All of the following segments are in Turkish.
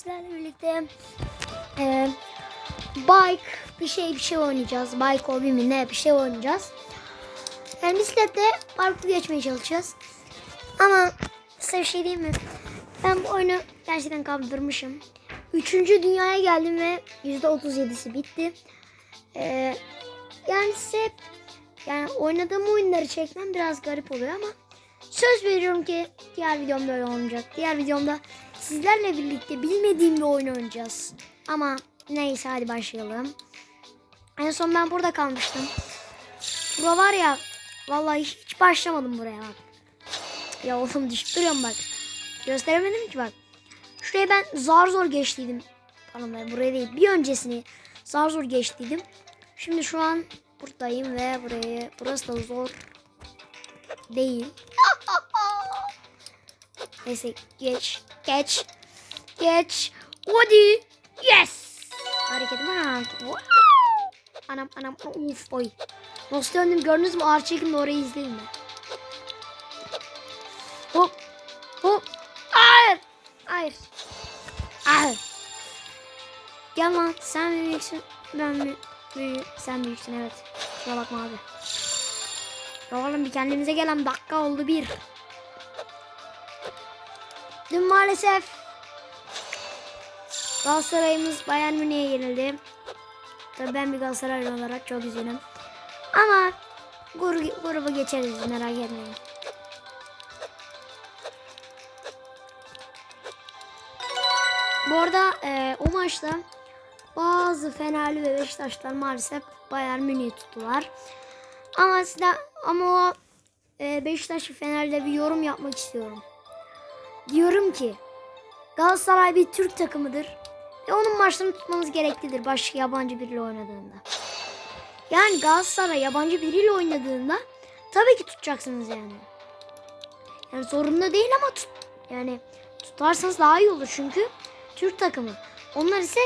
Sizlerle birlikte e, bike bir şey bir şey oynayacağız. Bike hobi mi ne bir şey oynayacağız. Yani bisikletle parkur geçmeye çalışacağız. Ama size bir şey diyeyim mi? Ben bu oyunu gerçekten kaldırmışım. Üçüncü dünyaya geldim ve %37'si bitti. E, yani size yani oynadığım oyunları çekmem biraz garip oluyor ama söz veriyorum ki diğer videomda öyle olmayacak. Diğer videomda sizlerle birlikte bilmediğim bir oyun oynayacağız. Ama neyse hadi başlayalım. En son ben burada kalmıştım. Bura var ya vallahi hiç başlamadım buraya bak. Ya oğlum düşüp duruyorum bak. Gösteremedim ki bak. Şuraya ben zar zor geçtiydim. Pardon ben buraya değil bir öncesini zar zor geçtiydim. Şimdi şu an buradayım ve burayı burası da zor değil. Neyse geç geç geç. Hadi yes. Hareketim ha Wow. anam anam uf oy. Nasıl döndüm gördünüz mü? Ağır çekimde orayı izleyin mi hop hop. Hayır hayır. Hayır. Gel lan sen büyüksün ben büyüğüm sen büyüksün evet. Şuna bakma abi oğlum bir kendimize gelen dakika oldu bir Dün maalesef Galatasaray'ımız Bayern Münih'e yenildi. Tabii ben bir Galatasaraylı olarak çok üzgünüm. Ama grubu, geçeriz merak etmeyin. Bu arada e, o maçta bazı Fenerli ve Beşiktaşlar maalesef Bayern Münih'i tuttular. Ama size ama o e, Beşiktaş ve Fener'de bir yorum yapmak istiyorum. Diyorum ki Galatasaray bir Türk takımıdır ve onun maçlarını tutmanız gereklidir başka yabancı biriyle oynadığında. Yani Galatasaray yabancı biriyle oynadığında tabii ki tutacaksınız yani. Yani zorunda değil ama tut, yani tutarsanız daha iyi olur çünkü Türk takımı. Onlar ise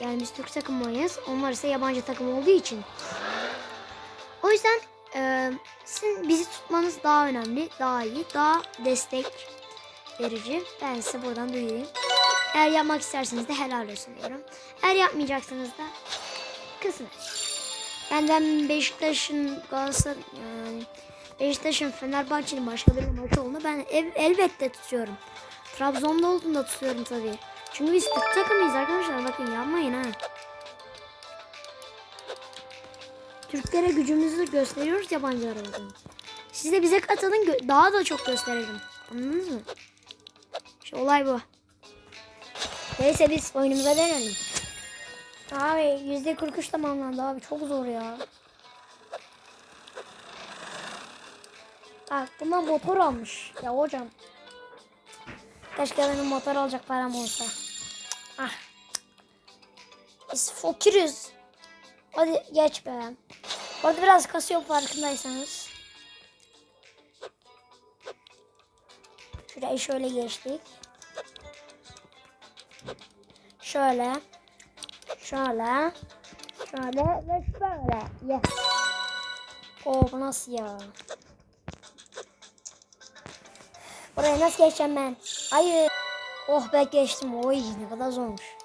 yani biz Türk takımı oynarız. Onlar ise yabancı takım olduğu için. O yüzden e, sizin bizi tutmanız daha önemli, daha iyi, daha destek verici. Ben size buradan duyurayım. Eğer yapmak isterseniz de helal olsun diyorum. Eğer yapmayacaksanız da kısmet. Yani ben Beşiktaş'ın Galatasaray yani Beşiktaş'ın Fenerbahçe'nin başka bir maçı olduğunu ben el- elbette tutuyorum. Trabzon'da olduğunda tutuyorum tabii. Çünkü biz Türk takımıyız arkadaşlar. Bakın yapmayın ha. Türklere gücümüzü gösteriyoruz yabancılara bakın. Siz de bize katılın daha da çok gösterelim. Anladınız mı? İşte olay bu. Neyse biz oyunumuza dönelim. Abi yüzde 43 tamamlandı abi çok zor ya. Bak bundan motor almış. Ya hocam. Keşke benim motor alacak param olsa. Ah. Biz fakiriz. Hadi geç be. Orada biraz kasıyor farkındaysanız. Şurayı şöyle geçtik. Şöyle. Şöyle. Şöyle ve şöyle. Yes. Oo bu nasıl ya? Buraya nasıl geçeceğim ben? Hayır. Oh be geçtim. Oy ne kadar zormuş.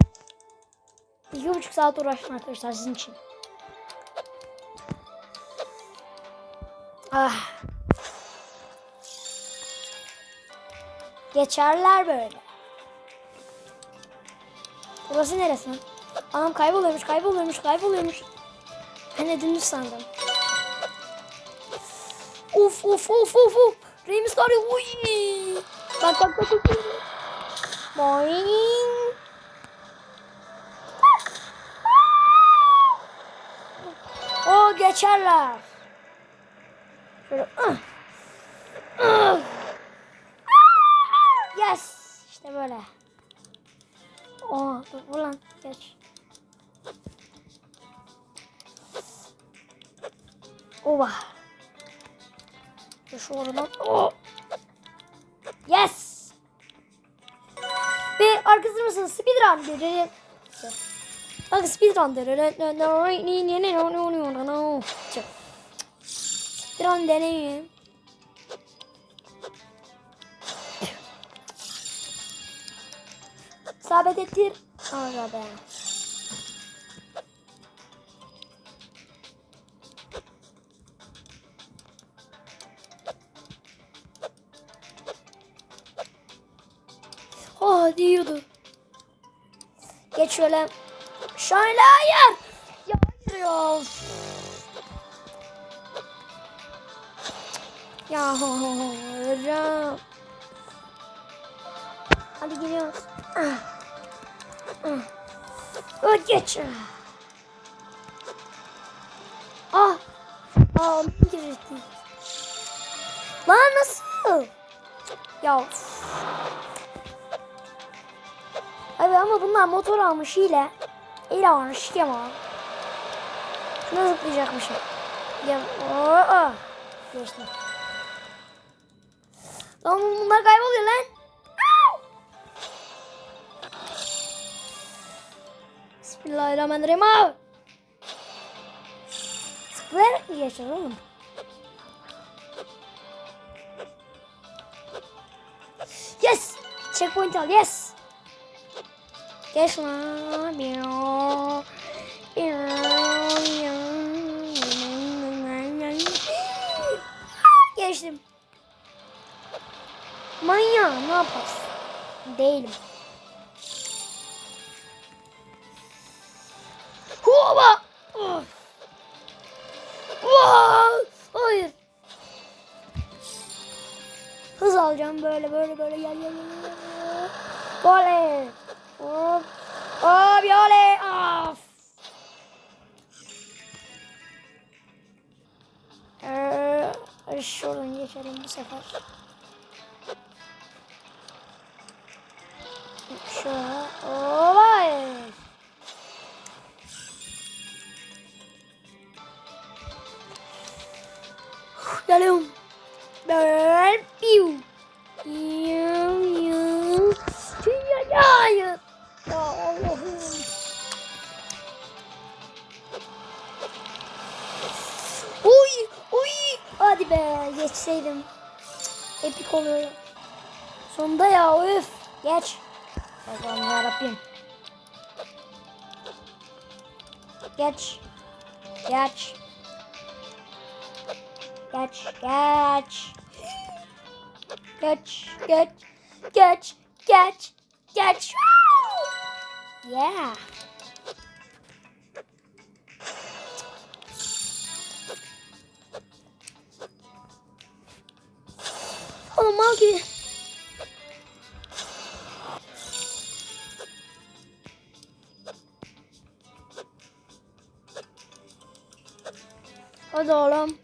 İki buçuk saat uğraştım arkadaşlar sizin için. Ah. Geçerler böyle. Burası neresi? Anam kayboluyormuş, kayboluyormuş, kayboluyormuş. Ben dümdüz sandım. Uf uf uf uf uf. Remis var ya. Uy. Bak bak bak. bak. Boing. O geçerler. Yes. İşte böyle. Oo, dur vur lan. Geç. Dur şu oradan. Oh. Yes. Ve arkasında mısın? Speedrun. Dırırı. Bak speedrun. Speedrun deneyim. Sabit ettir. Aga be. Oh diyordu. Geç şöyle. Şöyle hayır. Ya hayır ya. Ya hocam. Hadi gidiyoruz. Ah. Ah. Oh, geç. Ah. Ah, girdi. Lan nasıl? Ya. Abi ama bunlar motor almış hile. Hile almış ama. Şuna zıplayacakmışım. Ya. Oh. Geçtim. Lan bunlar kayboluyor lan. Bismillahirrahmanirrahim abi. Sıklayarak mı oğlum? Yes! Checkpoint al, yes! Geç lan. Biyo. Biyo. Manya ne yaparsın? Değilim. Hova! Hayır. Hız alacağım böyle böyle böyle gel gel gel. Oley. Hop. Hop oley. Of. Ee, şuradan geçelim bu sefer. Geçseydim. Epik oluyor. Sonunda ya öf. Geç. Allah'ım yarabbim. Geç. Geç. Geç. Geç. Geç. Geç. Geç. Geç. Geç. Yeah. Mal gibi. Hadi oğlum.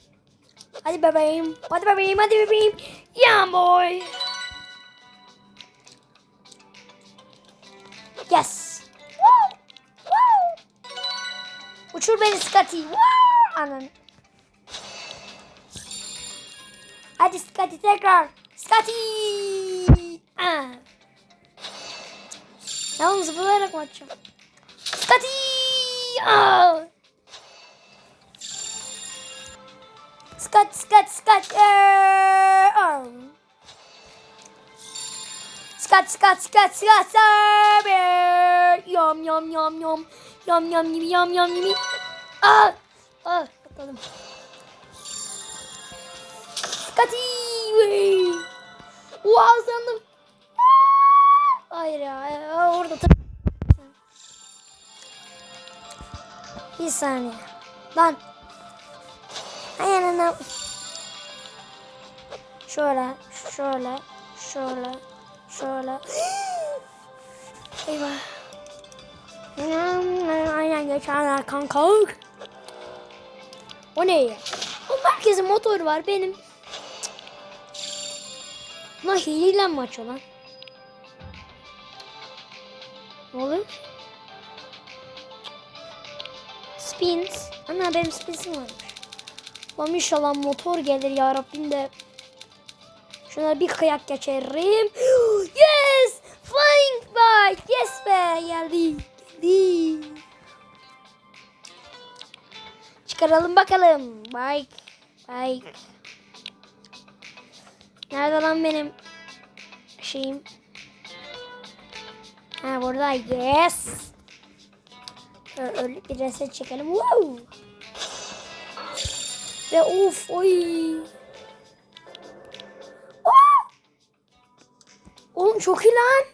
Hadi bebeğim. Hadi bebeğim. Hadi bebeğim. Yeah boy. Yes. Woo. Woo. Uçur beni Scotty. Anan. Hadi Scotty tekrar. Scotty. Aa. Tamam zıplayarak mı atacağım? Scotty. Aa. Scott, Scott, Scott. Ee, aa. Scott, Scott, Scott, Scott. Aa. Ee, yum, yum, yum, yum. Yum, yum, yum, yum, yum, yum. Aa. Aa, bakalım. Scotty. Wow sandım. Hayır ya. ya orada. Bir saniye. Lan. Aynen Şöyle, şöyle, şöyle, şöyle. Eyvah. Aynen geçenler kanka. O ne ya? O herkesin motoru var benim. Lan hileyle mi açıyor lan? Ne oluyor? Spins. Ana benim spinsim varmış. Lan inşallah motor gelir ya Rabbim de. Şuna bir kıyak geçerim. Yes! Flying bike. Yes be. Geldi. Geldi. Çıkaralım bakalım. Bike. Bike. Nerede lan benim şeyim? Ha burada yes. Öyle bir reset çekelim. Wow. Ve of oy. Aa! Oğlum çok iyi lan.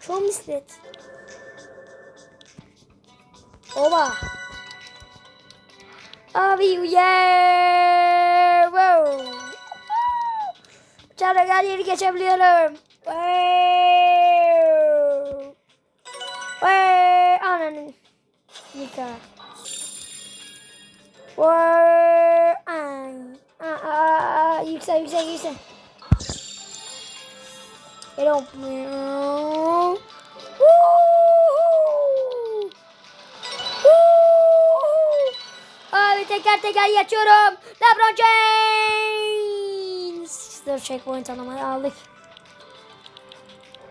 Çok mislet. Oba. Abi yeah. Wow. Uçarak her yeri geçebiliyorum. Wow. Wow. Ananın. Nika. Wow. Ay. Aa, aa. Yüksel yüksel yüksel. Hello. Woohoo. Teker teker geçiyorum. LeBron James. Dur checkpoint alamayı aldık.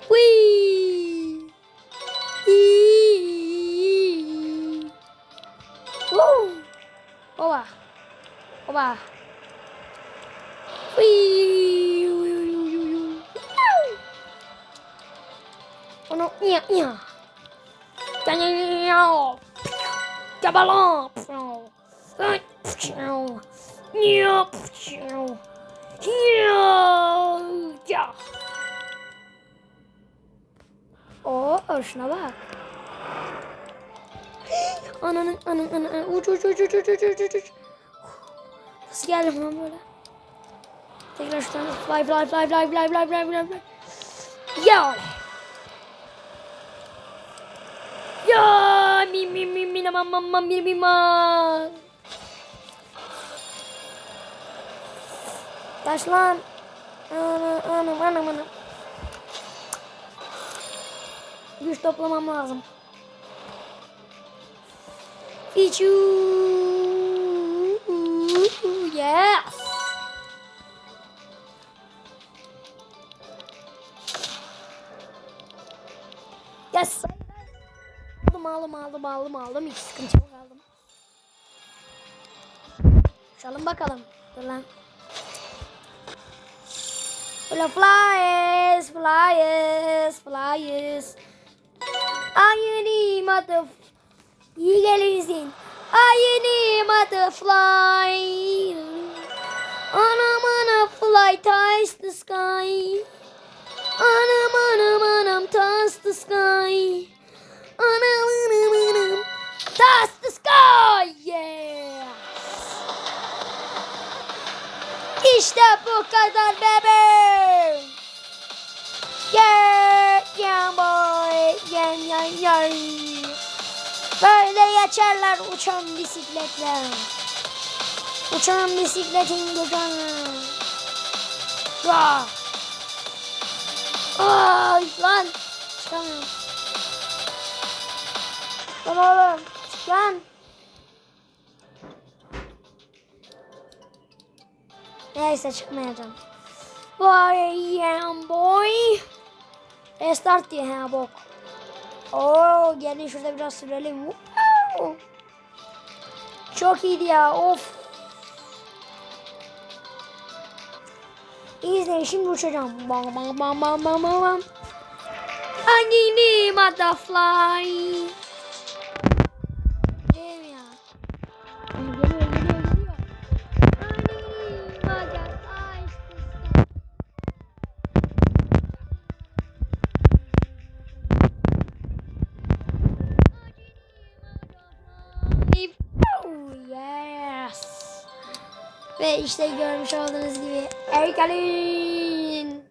Wee. Woo. Oba. Oba. Wee. Ono iya iya. Tanya. Cabalon. Ya. Ya. Ya. Oo, şuna bak. Ananın ananın ananın uç uç uç uç uç uç uç uç. Nasıl geldim lan böyle? Tekrar şuradan fly fly fly fly fly fly fly fly fly. Ya. Ya mi mi mi mi mam mam mam mi mi ma. Taş lan. Anam anam anam anam. Güç toplamam lazım. Pichu. Yes. Yes. Aldım aldım aldım aldım aldım. Hiç sıkıntı yok aldım. Uçalım bakalım. Dur lan. Böyle flyers, flyers, flyers. Ayını mother. İyi gelirsin. Ayını mother fly. Anam anam fly ties the sky. Anam anam anam touch the sky. Anam anam anam touch the sky. Yeah. İşte bu kadar bebeğim. Yeah, yeah boy. Yeah, yeah, yeah. Böyle geçerler uçan bisikletler. Uçan bisikletin gücünü. Vah. Ay lan. Çıkamıyorum. Lan oğlum. Çık lan. Neyse çıkmayacağım. Vay am boy. Restart diye ha bok. Oo gelin şurada biraz sürelim. Wow. Çok iyiydi ya of. İzleyin şimdi uçacağım. Bam bam bam bam bam bam bam. Hangini işte görmüş olduğunuz gibi Erkalin.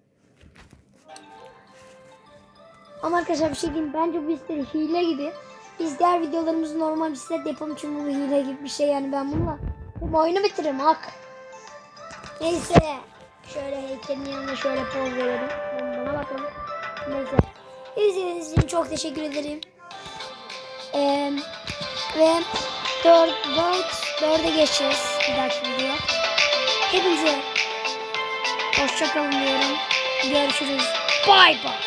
Ama arkadaşlar bir şey diyeyim. Bence bu bisiklet hile gibi. Biz diğer videolarımızı normal bisiklet yapalım çünkü bu hile gibi bir şey yani ben bununla bu oyunu bitiririm hak. Neyse. Şöyle heykelin yanına şöyle poz verelim. Buna bakalım. Neyse. İzlediğiniz için çok teşekkür ederim. Ee, ve 4, 4, 4'e geçeceğiz bir dahaki video. Hepinize hoşçakalın diyorum. Görüşürüz. Bye bye.